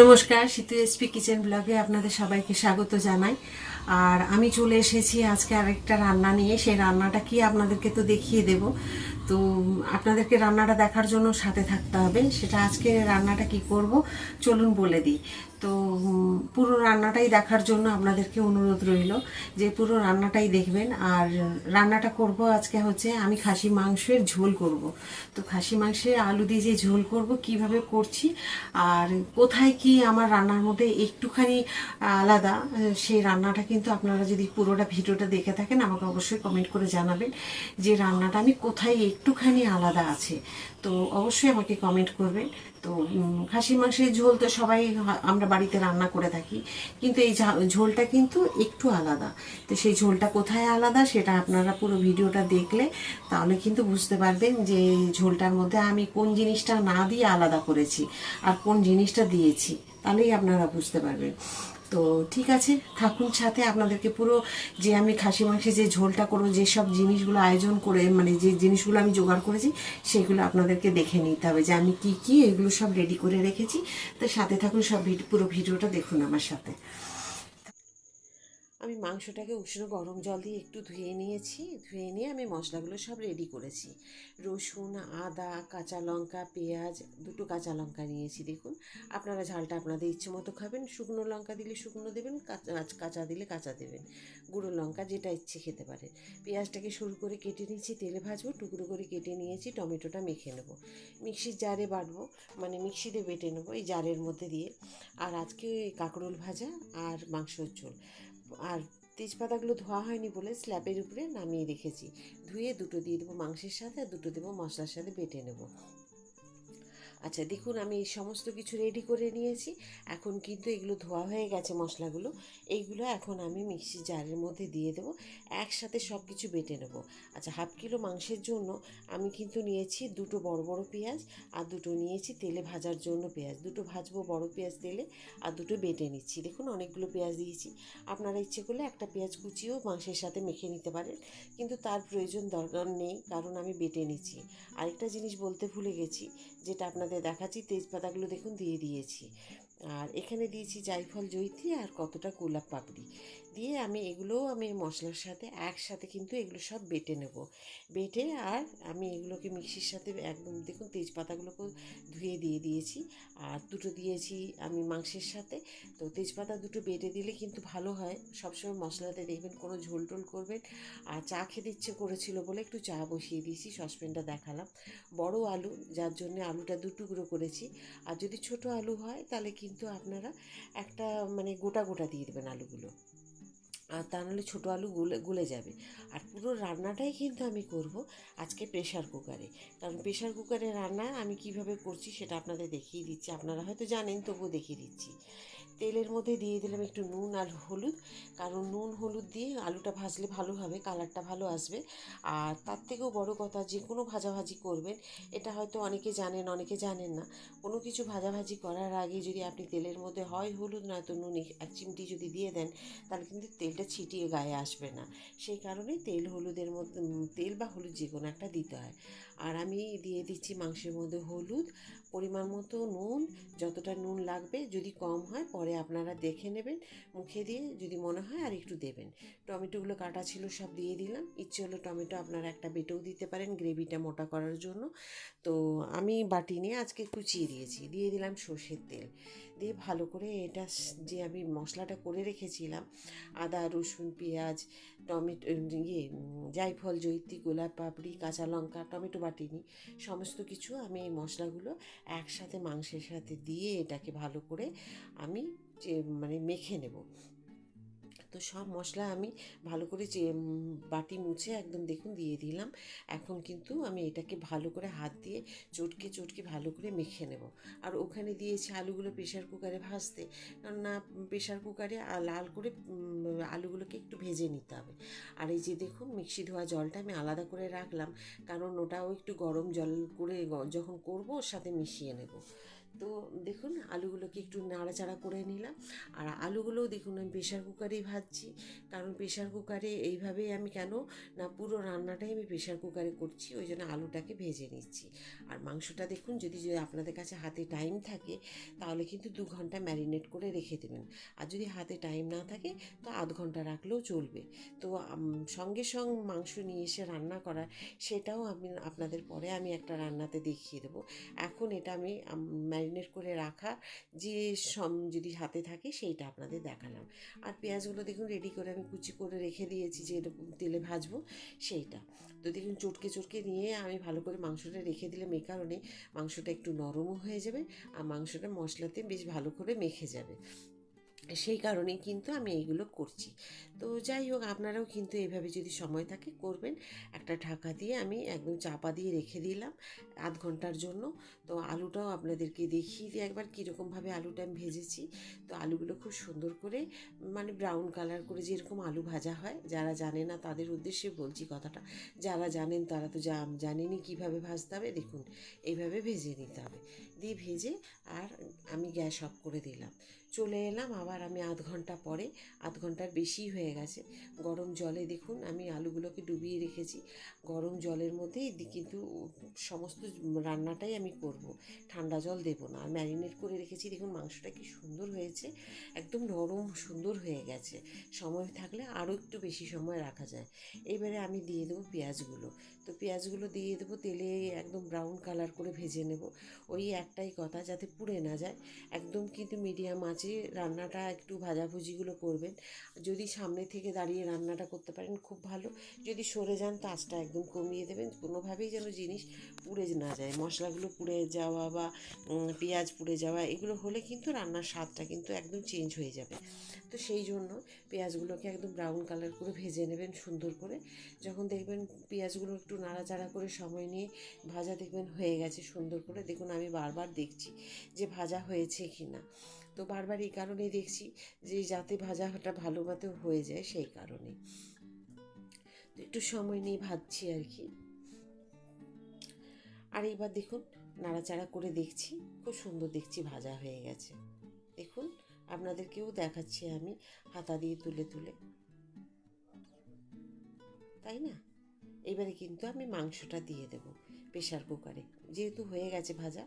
নমস্কার situ SP kitchen ব্লগে আপনাদের সবাইকে স্বাগত জানাই। আর আমি চলে এসেছি আজকে আরেকটা রান্না নিয়ে। সেই রান্নাটা কি আপনাদেরকে তো দেখিয়ে দেব। তো আপনাদেরকে রান্নাটা দেখার জন্য সাথে থাকতে হবে। সেটা আজকে রান্নাটা কি করব চলুন বলে দিই। তো পুরো রান্নাটাই দেখার জন্য আপনাদেরকে অনুরোধ রইল যে পুরো রান্নাটাই দেখবেন। আর রান্নাটা করব আজকে হচ্ছে আমি খাসি মাংসের ঝোল করব। তো খাসি মাংসের আলু দিয়ে যে ঝোল করব, কীভাবে করছি আর কোথায় কি আমার রান্নার মধ্যে একটুখানি আলাদা, সেই রান্নাটা কিন্তু আপনারা যদি পুরোটা ভিডিওটা দেখে থাকেন, আমাকে অবশ্যই কমেন্ট করে জানাবেন যে রান্নাটা আমি কোথায় একটুখানি আলাদা আছে। তো অবশ্যই আমাকে কমেন্ট করবেন। তো খাসি মাংসের ঝোল তো সবাই আমরা বাড়িতে রান্না করে থাকি। কিন্তু এই ঝোলটা কিন্তু একটু আলাদা। তো সেই ঝোলটা কোথায় আলাদা সেটা আপনারা পুরো ভিডিওটা দেখলে তাহলে কিন্তু বুঝতে পারবেন যে এই ঝোলটার মধ্যে আমি কোন জিনিসটা না দিয়ে আলাদা করেছি আর কোন জিনিসটা দিয়েছি। তাহলেই আপনারা বুঝতে পারবেন। তো ঠিক আছে, থাকুন সাথে আপনাদেরকে পুরো যে আমি খাসি মাংসে যে ঝোলটা করব যেসব জিনিসগুলো আয়োজন করে মানে যে জিনিসগুলো আমি জোগাড় করেছি, সেগুলো আপনাদেরকে দেখে নিতে হবে যে আমি কি কি এগুলো সব রেডি করে রেখেছি। তো সাথে থাকুন, সব পুরো ভিডিওটা দেখুন আমার সাথে। আমি মাংসটাকে উষ্ণ গরম জল দিয়ে একটু ধুয়ে নিয়েছি। ধুয়ে নিয়ে আমি মশলাগুলো সব রেডি করেছি। রসুন, আদা, কাঁচা লঙ্কা, পেঁয়াজ, দুটো কাঁচা লঙ্কা নিয়েছি, দেখুন। আপনারা ঝালটা আপনাদের ইচ্ছে মতো খাবেন। শুকনো লঙ্কা দিলে শুকনো দেবেন, কাঁচা কাঁচা দিলে কাঁচা দেবেন। গুঁড়ো লঙ্কা যেটা ইচ্ছে খেতে পারেন পেঁয়াজটাকে শুরু করে কেটে নিয়েছি, তেলে ভাজবো, টুকরো করে কেটে নিয়েছি, টমেটোটা মেখে নেব। মিক্সির জারে বাটবো মানে মিক্সিতে বেটে নেব, এই জারের মধ্যে দিয়ে। আর আজকে কাঁকরোল ভাজা আর মাংসর ঝোল। আর তেজপাতাগুলো ধোয়া হয়নি বলে স্ল্যাবের উপরে নামিয়ে রেখেছি। ধুয়ে দুটো দিয়ে দেবো মাংসের সাথে আর দুটো দেবো মশলার সাথে বেটে নেব। আচ্ছা দেখুন আমি এই সমস্ত কিছু রেডি করে নিয়েছি। এখন কিন্তু এগুলো ধোয়া হয়ে গেছে মশলাগুলো। এইগুলো এখন আমি মিক্সি জারের মধ্যে দিয়ে দেবো। একসাথে সব কিছু বেটে নেব। আচ্ছা হাফ কিলো মাংসের জন্য আমি কিন্তু নিয়েছি দুটো বড় বড় পেঁয়াজ আর দুটো নিয়েছি তেলে ভাজার জন্য পেঁয়াজ। দুটো ভাজবো বড় পেঁয়াজ তেলে আর দুটো বেটে নিচ্ছি। দেখুন অনেকগুলো পেঁয়াজ দিয়েছি। আপনারা ইচ্ছে করলে একটা পেঁয়াজ কুচিও মাংসের সাথে মেখে নিতে পারেন। কিন্তু তার প্রয়োজন দরকার নেই, কারণ আমি বেটে নিচ্ছি। আরেকটা জিনিস বলতে ভুলে গেছি যেটা আপনাদের দেখাচ্ছি তেজপাতাগুলো দেখুন দিয়ে দিয়েছি। আর এখানে দিয়েছি জায়ফল জৈত্রী আর কতটা গোলাপ পাপড়ি। দিয়ে আমি এগুলোও আমি মশলার সাথে একসাথে কিন্তু এগুলো সব বেটে নেব। বেটে আর আমি এগুলোকে মিক্সির সাথে একদম দেখুন তেজপাতাগুলোকে ধুয়ে দিয়ে দিয়েছি। আর দুটো দিয়েছি আমি মাংসের সাথে। তো তেজপাতা দুটো বেটে দিলে কিন্তু ভালো হয়। সবসময় মশলাতে দেখবেন কোনো ঝোল টোল করবেন। আর চা খেতে ইচ্ছে করেছিল বলে একটু চা বসিয়ে দিয়েছি, সসপ্যানটা দেখালাম। বড় আলু, যার জন্য আলুটা দু টুকরো করেছি। আর যদি ছোট আলু হয় তাহলে কিন্তু আপনারা একটা মানে গোটা গোটা দিয়ে দেবেন আলুগুলো। আর তা নাহলে ছোটো আলু গুলে গুলে যাবে। আর পুরো রান্নাটাই কিন্তু আমি করব আজকে প্রেশার কুকারে কারণ প্রেশার কুকারে রান্না আমি কীভাবে করছি সেটা আপনাদের দেখিয়ে দিচ্ছি। আপনারা হয়তো জানেন, তবুও দেখিয়ে দিচ্ছি। তেলের মধ্যে দিয়ে দিলাম একটু নুন আর হলুদ। কারণ নুন, হলুদ দিয়ে আলুটা ভাজলে ভালো হবে, কালারটা ভালো আসবে। আর তার থেকেও বড় কথা, যে কোনো ভাজাভাজি করবেন, এটা হয়তো অনেকে জানেন অনেকে জানেন না। কোনো কিছু ভাজাভাজি করার আগে যদি আপনি তেলের মধ্যে হয় হলুদ, নয়তো নুন, এক- চিমটি যদি দিয়ে দেন, তাহলে কিন্তু তেলটা ছিটিয়ে গায়ে আসবে না। সেই কারণে তেল হলুদের মধ্যে তেল বা হলুদ যে কোনো একটা দিতে হয়। আর আমি দিয়ে দিচ্ছি মাংসের মধ্যে হলুদ, পরিমাণ মতো নুন, যতটা নুন লাগবে যদি কম হয় পরে আপনারা দেখে নেবেন, মুখে দিয়ে যদি মনে হয় আর একটু দেবেন। টমেটোগুলো কাটা ছিল সব দিয়ে দিলাম। ইচ্ছে হলো টমেটো আপনারা একটা বেটেও দিতে পারেন গ্রেভিটা মোটা করার জন্য। তো আমি বাটি নিয়ে আজকে কুচিয়ে দিয়েছি। দিয়ে দিলাম সর্ষের তেল। দিয়ে ভালো করে এটা যে আমি মশলাটা করে রেখেছিলাম, আদা, রসুন, পেঁয়াজ, টমেটো ইয়ে জায়ফল জৈত্রী গোলাপ পাপড়ি, কাঁচা লঙ্কা, টমেটো বাটিনি, সমস্ত কিছু আমি এই মশলাগুলো একসাথে মাংসের সাথে দিয়ে এটাকে ভালো করে আমি মানে মেখে নেব। তো সব মশলা আমি ভালো করে বাটি মুছে একদম দেখুন দিয়ে দিলাম। এখন কিন্তু আমি এটাকে ভালো করে হাত দিয়ে চটকে চটকে ভালো করে মেখে নেব। আর ওখানে দিয়েছি আলুগুলো প্রেশার কুকারে ভাজতে। কারণ না প্রেশার কুকারে লাল করে আলুগুলোকে একটু ভেজে নিতে হবে। আর এই যে দেখুন মিক্সি ধোয়া জলটা আমি আলাদা করে রাখলাম। কারণ ওটাও একটু গরম জল করে যখন করব ওর সাথে মিশিয়ে নেব। তো দেখুন, আলুগুলোকে একটু নাড়াচাড়া করে নিলাম। আর আলুগুলোও দেখুন, আমি প্রেশার কুকারেই ভাজছি। কারণ প্রেশার কুকারে এইভাবেই আমি কেন, না পুরো রান্নাটাই আমি প্রেশার কুকারে করছি, ওই জন্য আলুটাকে ভেজে নিচ্ছি। আর মাংসটা দেখুন, যদি যদি আপনাদের কাছে হাতে টাইম থাকে, তাহলে কিন্তু দু ঘণ্টা ম্যারিনেট করে রেখে দেবেন। আর যদি হাতে টাইম না থাকে, তো আধ ঘণ্টা রাখলেও চলবে। তো সঙ্গে সঙ্গে মাংস নিয়ে এসে রান্না করা সেটাও আমি আপনাদের পরে আমি একটা রান্নাতে দেখিয়ে দেবো। এখন এটা আমি ম্যারিনেট করে রাখা যে সম যদি হাতে থাকে সেইটা আপনাদের দেখালাম। আর পেঁয়াজগুলো দেখুন রেডি করে আমি কুচি করে রেখে দিয়েছি যে এরকম তেলে ভাজবো সেইটা। তো দেখুন চটকে চটকে নিয়ে আমি ভালো করে মাংসটা রেখে দিলাম এই কারণে মাংসটা একটু নরমও হয়ে যাবে আর মাংসটা মশলাতে বেশ ভালো করে মেখে যাবে। সেই কারণেই কিন্তু আমি এইগুলো করছি। তো যাই হোক, আপনারাও কিন্তু এইভাবে যদি সময় থাকে করবেন। একটা ঢাকা দিয়ে আমি একদম চাপা দিয়ে রেখে দিলাম আধ ঘণ্টার জন্য। তো আলুটাও আপনাদেরকে দেখিয়ে দিয়ে একবার কীরকমভাবে আলুটা আমি ভেজেছি। তো আলুগুলো খুব সুন্দর করে মানে ব্রাউন কালার করে যেরকম আলু ভাজা হয়, যারা জানে না তাদের উদ্দেশ্যে বলছি কথাটা। যারা জানেন তারা তো জা- জানেনই কীভাবে ভাজতে হবে। দেখুন, এইভাবে ভেজে নিতে হবে। দিয়ে ভেজে আর আমি গ্যাস অফ করে দিলাম। চলে এলাম, আবার আমি আধ ঘণ্টা পরে, আধ ঘণ্টার বেশি হয়ে গেছে। গরম জলে দেখুন, আমি আলুগুলোকে ডুবিয়ে রেখেছি। গরম জলের মধ্যে কিন্তু সমস্ত রান্নাটাই আমি করব। ঠান্ডা জল দেবো না। আর ম্যারিনেট করে রেখেছি, দেখুন মাংসটা কি সুন্দর হয়েছে। একদম নরম, সুন্দর হয়ে গেছে। সময় থাকলে আরও একটু বেশি সময় রাখা যায়। এবারে আমি দিয়ে দেবো পেঁয়াজগুলো। তো পেঁয়াজগুলো দিয়ে দেবো, তেলে একদম ব্রাউন কালার করে ভেজে নেব। ওই একটাই কথা, যাতে পুড়ে না যায়। একদম কিন্তু মিডিয়াম আঁচে রান্নাটা একটু ভাজাভুজিগুলো করবেন। যদি সামনে থেকে দাঁড়িয়ে রান্নাটা করতে পারেন, খুব ভালো। যদি সরে যান তো আঁচটা একদম কমিয়ে দেবেন। কোনোভাবেই যেন জিনিস পুড়ে না যায়। মশলাগুলো পুড়ে যাওয়া বা পেঁয়াজ পুড়ে যাওয়া, এগুলো হলে কিন্তু রান্নার স্বাদটা কিন্তু একদম চেঞ্জ হয়ে যাবে। তো সেই জন্য পেঁয়াজগুলোকে একদম ব্রাউন কালার করে ভেজে নেবেন সুন্দর করে। যখন দেখবেন পেঁয়াজগুলো একটু নাড়াচাড়া করে সময় নিয়ে ভাজা দেখবেন হয়ে গেছে সুন্দর করে। দেখুন, আমি বারবার দেখছি যে ভাজা হয়েছে কি না তো বারবার এই কারণেই দেখছি যে যাতে ভাজাটা ভালো মতো হয়ে যায় সেই কারণে। একটু সময় নিয়ে ভাজছি আর কি। আর এইবার দেখুন নাড়াচাড়া করে দেখছি, খুব সুন্দর দেখছি ভাজা হয়ে গেছে। দেখুন আপনাদেরকেও দেখাচ্ছি আমি হাতা দিয়ে তুলে তুলে। তাই না? এবারে কিন্তু আমি মাংসটা দিয়ে দেব। প্রেশার কুকারে। যেহেতু হয়ে গেছে ভাজা,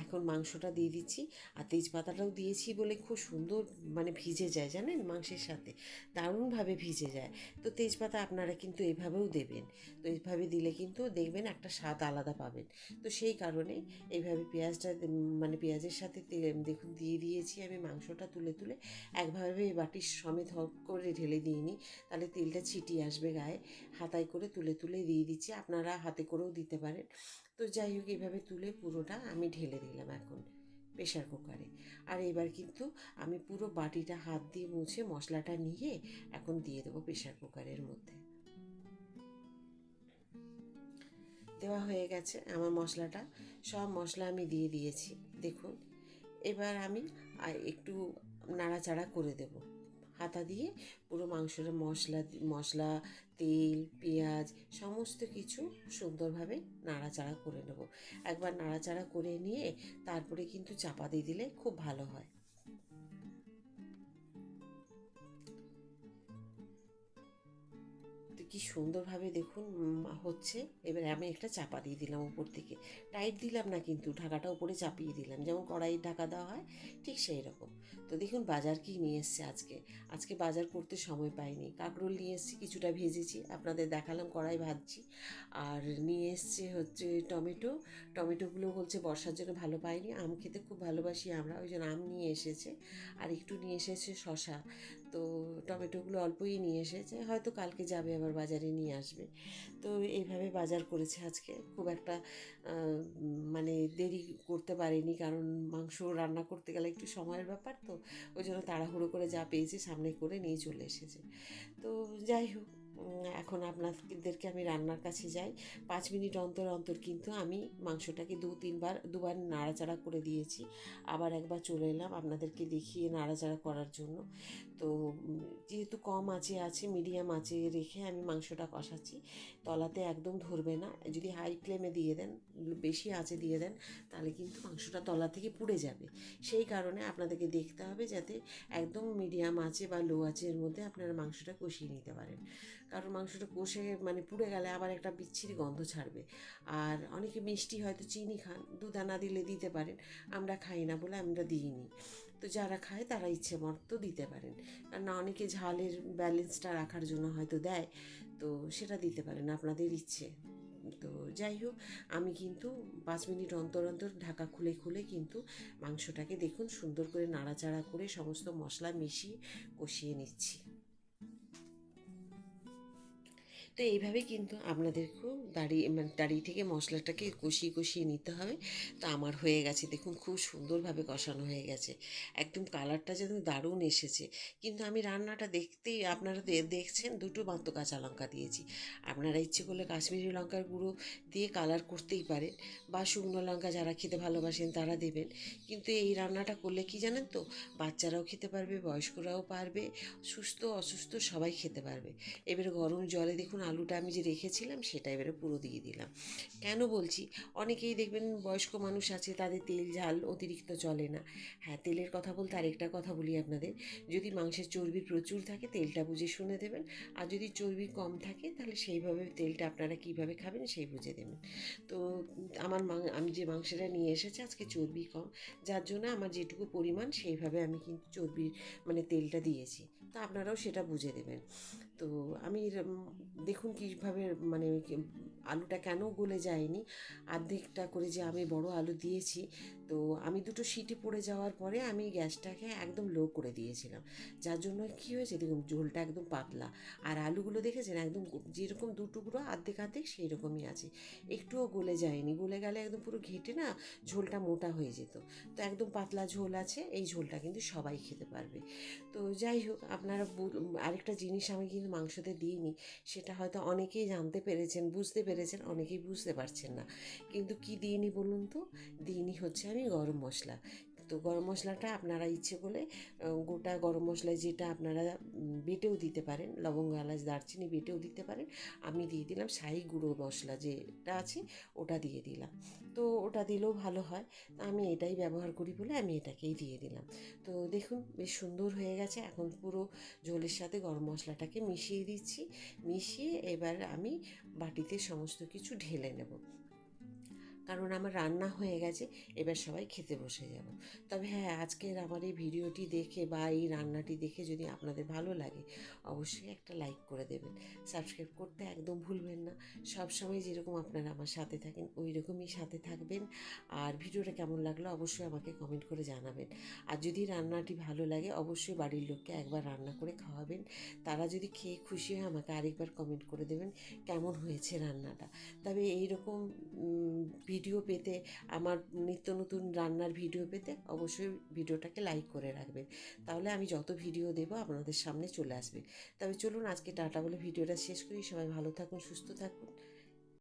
এখন মাংসটা দিয়ে দিচ্ছি। আর তেজপাতাটাও দিয়েছি বলে খুব সুন্দর মানে ভিজে যায়, জানেন? মাংসের সাথে। দারুণভাবে ভিজে যায়। তো তেজপাতা আপনারা কিন্তু এভাবেও দেবেন। তো এইভাবে দিলে কিন্তু দেখবেন একটা স্বাদ আলাদা পাবেন। তো সেই কারণে এইভাবে পেঁয়াজটা মানে পেঁয়াজের সাথে দেখুন দিয়ে দিয়েছি আমি মাংসটা তুলে তুলে। একভাবে বাটির সমেত করে ঢেলে দিইনি তাহলে তেলটা ছিটিয়ে আসবে গায়ে। হাতায় করে তুলে তুলে দিয়ে দিচ্ছি। আপনারা হাতে করেও দিতে পারেন। তো যাই হোক এইভাবে তুলে পুরোটা আমি ঢেলে দিলাম এখন প্রেশার কুকারে। আর এবার কিন্তু আমি পুরো বাটিটা হাত দিয়ে মুছে মশলাটা নিয়ে এখন দিয়ে দেবো প্রেশার কুকারের মধ্যে। দেওয়া হয়ে গেছে আমার মশলাটা। সব মশলা আমি দিয়ে দিয়েছি, দেখুন। এবার আমি একটু নাড়াচাড়া করে দেব। হাতা দিয়ে পুরো মাংসটা মশলা মশলা, তেল, পেঁয়াজ সমস্ত কিছু সুন্দরভাবে নাড়াচাড়া করে নেব। একবার নাড়াচাড়া করে নিয়ে তারপরে কিন্তু চাপা দিয়ে দিলে খুব ভালো হয়। কি সুন্দরভাবে দেখুন হচ্ছে। এবার আমি একটা চাপা দিয়ে দিলাম উপর থেকে। টাইট দিলাম না কিন্তু, ঢাকাটা উপরে চাপিয়ে দিলাম। যেমন কড়াইয়ের ঢাকা দেওয়া হয়, ঠিক সেই রকম। তো দেখুন, বাজার কি নিয়ে এসছে আজকে? আজকে বাজার করতে সময় পাইনি। কাঁকরোল নিয়ে এসেছি, কিছুটা ভেজেছি। আপনাদের দেখালাম কড়াই ভাজছি। আর নিয়ে এসছে হচ্ছে টমেটো। টমেটোগুলো বলছে বর্ষার জন্য ভালো পাইনি। আম খেতে খুব ভালোবাসি আমরা, ওই জন্য আম নিয়ে এসেছে। আর একটু নিয়ে এসেছে শশা তো টমেটোগুলো অল্পই নিয়ে এসেছে, হয়তো কালকে যাবে আবার বাজারে নিয়ে আসবে। তো এইভাবে বাজার করেছে আজকে। খুব একটা মানে দেরি করতে পারিনি কারণ মাংস রান্না করতে গেলে একটু সময়ের ব্যাপার তো, ওই জন্য তাড়াহুড়ো করে যা পেয়েছে সামনে করে নিয়ে চলে এসেছে। তো যাই হোক, এখন আপনাদেরকে আমি রান্নার কাছে যাই। পাঁচ মিনিট অন্তর অন্তর কিন্তু আমি মাংসটাকে দু তিনবার, দুবার নাড়াচাড়া করে দিয়েছি। আবার একবার চলে এলাম আপনাদেরকে দেখিয়ে নাড়াচাড়া করার জন্য। তো যেহেতু কম আঁচে আছে, মিডিয়াম আঁচে রেখে আমি মাংসটা কষাচ্ছি। তলাতে একদম ধরবে না। যদি হাই ফ্লেমে দিয়ে দেন, বেশি আঁচে দিয়ে দেন, তাহলে কিন্তু মাংসটা তলা থেকে পুড়ে যাবে। সেই কারণে আপনাদেরকে দেখতে হবে যাতে একদম মিডিয়াম আঁচে বা লো আঁচের মধ্যে আপনারা মাংসটা কষিয়ে নিতে পারেন। কারণ মাংসটা কষে মানে পুড়ে গেলে আবার একটা বিচ্ছিরি গন্ধ ছাড়বে। আর অনেকে মিষ্টি হয়তো চিনি খান দুদানা দিলে দিতে পারেন। আমরা খাই না বলে আমরা দিইনি। তো যারা খায় তারা ইচ্ছে মতো দিতে পারেন। আর না, অনেকে ঝালের ব্যালেন্সটা রাখার জন্য হয়তো দেয়, তো সেটা দিতে পারেন আপনাদের ইচ্ছে। তো যাই হোক, আমি কিন্তু পাঁচ মিনিট অন্তর অন্তর ঢাকা খুলে খুলে কিন্তু মাংসটাকে দেখুন সুন্দর করে নাড়াচাড়া করে সমস্ত মশলা মিশিয়ে কষিয়ে নিচ্ছি। তো এইভাবে কিন্তু আপনাদেরকেও দাঁড়িয়ে মানে দাঁড়িয়ে থেকে মশলাটাকে কষিয়ে কষিয়ে নিতে হবে। তো আমার হয়ে গেছে, দেখুন খুব সুন্দরভাবে কষানো হয়ে গেছে। একদম কালারটা যেন দারুণ এসেছে। কিন্তু আমি রান্নাটা দেখতেই আপনারা দেখছেন দুটো মাত্র কাঁচা লঙ্কা দিয়েছি। আপনারা ইচ্ছে করলে কাশ্মীরি লঙ্কার গুঁড়ো দিয়ে কালার করতেই পারেন বা শুকনো লঙ্কা যারা খেতে ভালোবাসেন তারা দেবেন। কিন্তু এই রান্নাটা করলে কি জানেন তো, বাচ্চারাও খেতে পারবে, বয়স্করাও পারবে, সুস্থ, অসুস্থ সবাই খেতে পারবে। এবারে গরম জলে দেখুন আলুটা আমি যে রেখেছিলাম সেটা এবারে পুরো দিয়ে দিলাম। কেন বলছি? অনেকেই দেখবেন বয়স্ক মানুষ আছে, তাদের তেল, ঝাল অতিরিক্ত চলে না। হ্যাঁ তেলের কথা বলতে আরেকটা কথা বলি আপনাদের। যদি মাংসের চর্বি প্রচুর থাকে, তেলটা বুঝে শুনে দেবেন। আর যদি চর্বি কম থাকে, তাহলে সেইভাবে তেলটা আপনারা কীভাবে খাবেন সেই বুঝে দেবেন। তো আমার আমি যে মাংসটা নিয়ে এসেছি, আজকে চর্বি কম। যার জন্য আমার যেটুকু পরিমাণ, সেইভাবে আমি কিন্তু চর্বির মানে তেলটা দিয়েছি। তো আপনারাও সেটা বুঝে দেবেন তো আমি দেখুন কীভাবে মানে আলুটা কেন গলে যায়নি। আর্ধেকটা করে যে আমি বড় আলু দিয়েছি তো আমি দুটো সিটি পড়ে যাওয়ার পরে আমি গ্যাসটাকে একদম লো করে দিয়েছিলাম। যার জন্য কী হয়েছে দেখুন, ঝোলটা একদম পাতলা। আর আলুগুলো দেখেছেন? একদম যেরকম দু টুকরো, আর্ধেক আর্ধেক সেই রকমই আছে। একটুও গলে যায়নি। গলে গেলে একদম পুরো ঘেটে না ঝোলটা মোটা হয়ে যেত। তো একদম পাতলা ঝোল আছে, এই ঝোলটা কিন্তু সবাই খেতে পারবে। তো যাই হোক, আপনারা আরেকটা জিনিস আমি কিন্তু মাংসতে দিইনি, সেটা হয়তো অনেকেই জানতে পেরেছেন, বুঝতে পেরেছেন, অনেকেই বুঝতে পারছেন না। কিন্তু কি দিইনি বলুন তো? দিইনি হচ্ছে আমি গরম মশলা। তো গরম মশলাটা আপনারা ইচ্ছে করলে গোটা গরম মশলা যেটা আপনারা বেটেও দিতে পারেন, লবঙ্গ, এলাচ, দারচিনি বেটেও দিতে পারেন। আমি দিয়ে দিলাম শাহি গুঁড়ো মশলা যেটা আছে, ওটা দিয়ে দিলাম। তো ওটা দিলেও ভালো হয়। আমি এটাই ব্যবহার করি বলে আমি এটাকেই দিয়ে দিলাম। তো দেখুন, বেশ সুন্দর হয়ে গেছে। এখন পুরো ঝোলের সাথে গরম মশলাটাকে মিশিয়ে দিচ্ছি। মিশিয়ে এবার আমি বাটিতে সমস্ত কিছু ঢেলে নেব। কারণ আমার রান্না হয়ে গেছে, এবার সবাই খেতে বসে যাব। তবে হ্যাঁ আজকের আমার এই ভিডিওটি দেখে বা এই রান্নাটি দেখে যদি আপনাদের ভালো লাগে, অবশ্যই একটা লাইক করে দেবেন। সাবস্ক্রাইব করতে একদম ভুলবেন না। সব সময় যেরকম আপনারা আমার সাথে থাকেন ওই রকমই সাথে থাকবেন। আর ভিডিওটা কেমন লাগল অবশ্যই আমাকে কমেন্ট করে জানাবেন। আর যদি রান্নাটি ভালো লাগে, অবশ্যই বাড়ির লোককে একবার রান্না করে খাওয়াবেন। তারা যদি খেয়ে খুশি হয়, আমাকে আরেকবার কমেন্ট করে দেবেন, কেমন হয়েছে রান্নাটা। তবে এইরকম ভিডিও পেতে, আমার নিত্য নতুন রান্নার ভিডিও পেতে অবশ্যই ভিডিওটাকে লাইক করে রাখবেন। তাহলে আমি যত ভিডিও দেবো আপনাদের সামনে চলে আসবে। তবে চলুন আজকে টাটা বলে ভিডিওটা শেষ করি। সবাই ভালো থাকুন, সুস্থ থাকুন।